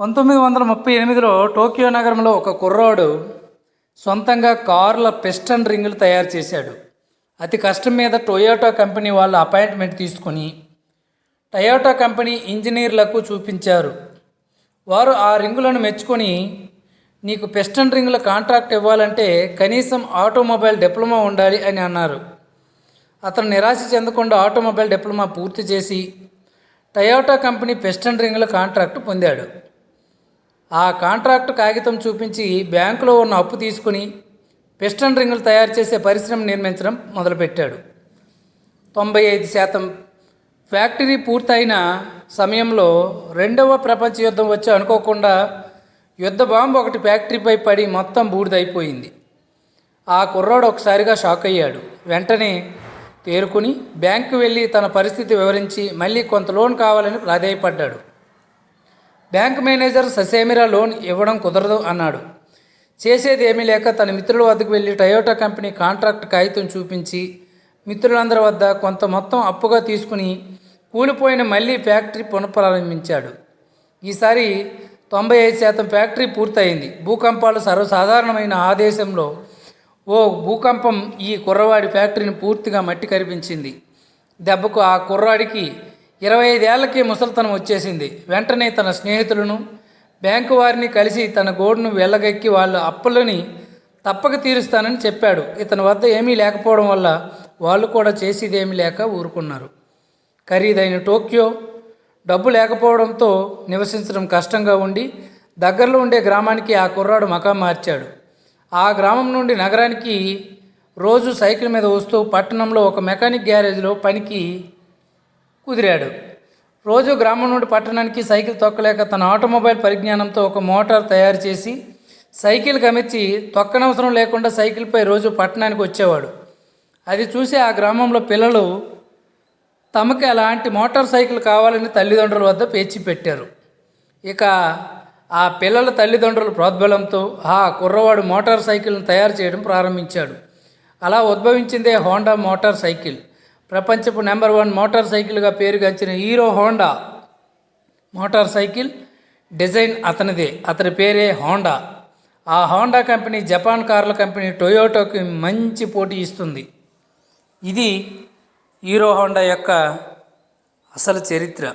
పంతొమ్మిది వందల ముప్పై ఎనిమిదిలో టోక్యో నగరంలో ఒక కుర్రాడు సొంతంగా కార్ల పిస్టన్ రింగులు తయారు చేశాడు. అతి కష్టం మీద టొయోటా కంపెనీ వాళ్ళు అపాయింట్మెంట్ తీసుకొని టయోటా కంపెనీ ఇంజనీర్లకు చూపించారు. వారు ఆ రింగులను మెచ్చుకొని నీకు పిస్టన్ రింగుల కాంట్రాక్ట్ ఇవ్వాలంటే కనీసం ఆటోమొబైల్ డిప్లొమా ఉండాలి అని అన్నారు. అతను నిరాశ చెందకుండా ఆటోమొబైల్ డిప్లొమా పూర్తి చేసి టయోటా కంపెనీ పిస్టన్ రింగుల కాంట్రాక్ట్ పొందాడు. ఆ కాంట్రాక్ట్ కాగితం చూపించి బ్యాంకులో ఉన్న అప్పు తీసుకుని పిస్టన్ రింగులు తయారు చేసే పరిశ్రమ నిర్మించడం మొదలుపెట్టాడు. తొంభై ఐదు శాతం ఫ్యాక్టరీ పూర్తయిన సమయంలో రెండవ ప్రపంచ యుద్ధం వచ్చి అనుకోకుండా యుద్ధ బాంబు ఒకటి ఫ్యాక్టరీపై పడి మొత్తం బూడిదైపోయింది. ఆ కుర్రాడు ఒకసారిగా షాక్ అయ్యాడు. వెంటనే తేరుకుని బ్యాంకు వెళ్ళి తన పరిస్థితి వివరించి మళ్ళీ కొంత లోన్ కావాలని ప్రాధేయపడ్డాడు. బ్యాంక్ మేనేజర్ ససేమిరా లోన్ ఇవ్వడం కుదరదు అన్నాడు. చేసేది ఏమీ లేక తన మిత్రుల వద్దకు వెళ్ళి టయోటా కంపెనీ కాంట్రాక్ట్ కాగితం చూపించి మిత్రులందరి వద్ద కొంత మొత్తం అప్పుగా తీసుకుని కూలిపోయిన మళ్ళీ ఫ్యాక్టరీ పునఃప్రారంభించాడు. ఈసారి తొంభై ఐదు శాతం ఫ్యాక్టరీ పూర్తయింది. భూకంపాలు సర్వసాధారణమైన ఆదేశంలో ఓ భూకంపం ఈ కుర్రవాడి ఫ్యాక్టరీని పూర్తిగా మట్టి కరిపించింది. దెబ్బకు ఆ కుర్రాడికి ఇరవై ఐదేళ్ళకి ముసలితనం వచ్చేసింది. వెంటనే తన స్నేహితులను బ్యాంకు వారిని కలిసి తన గోడును వెళ్ళగెక్కి వాళ్ళ అప్పులని తప్పక తీరుస్తానని చెప్పాడు. ఇతని వద్ద ఏమీ లేకపోవడం వల్ల వాళ్ళు కూడా చేసేదేమీ లేక ఊరుకున్నారు. ఖరీదైన టోక్యో డబ్బు లేకపోవడంతో నివసించడం కష్టంగా ఉండి దగ్గరలో ఉండే గ్రామానికి ఆ కుర్రాడు మకాం మార్చాడు. ఆ గ్రామం నుండి నగరానికి రోజు సైకిల్ మీద వస్తూ పట్టణంలో ఒక మెకానిక్ గ్యారేజ్లో పనికి కుదిరాడు. రోజు గ్రామం నుండి పట్టణానికి సైకిల్ తొక్కలేక తన ఆటోమొబైల్ పరిజ్ఞానంతో ఒక మోటార్ తయారు చేసి సైకిల్కి అమర్చి తొక్కనవసరం లేకుండా సైకిల్పై రోజు పట్టణానికి వచ్చేవాడు. అది చూసి ఆ గ్రామంలో పిల్లలు తమకి అలాంటి మోటార్ సైకిల్ కావాలని తల్లిదండ్రుల వద్ద పేచి పెట్టారు. ఇక ఆ పిల్లల తల్లిదండ్రుల ప్రోద్బలంతో ఆ కుర్రవాడు మోటార్ సైకిల్ను తయారు చేయడం ప్రారంభించాడు. అలా ఉద్భవించిందే హోండా మోటార్ సైకిల్. ప్రపంచపు నెంబర్ వన్ మోటార్ సైకిల్గా పేరుగాంచిన Hero Honda. Motorcycle design అతనిదే. అతని పేరే హోండా. ఆ హోండా కంపెనీ జపాన్ కార్ల కంపెనీ టొయోటోకి మంచి పోటీ ఇస్తుంది. ఇది హీరో హోండా యొక్క అసలు చరిత్ర.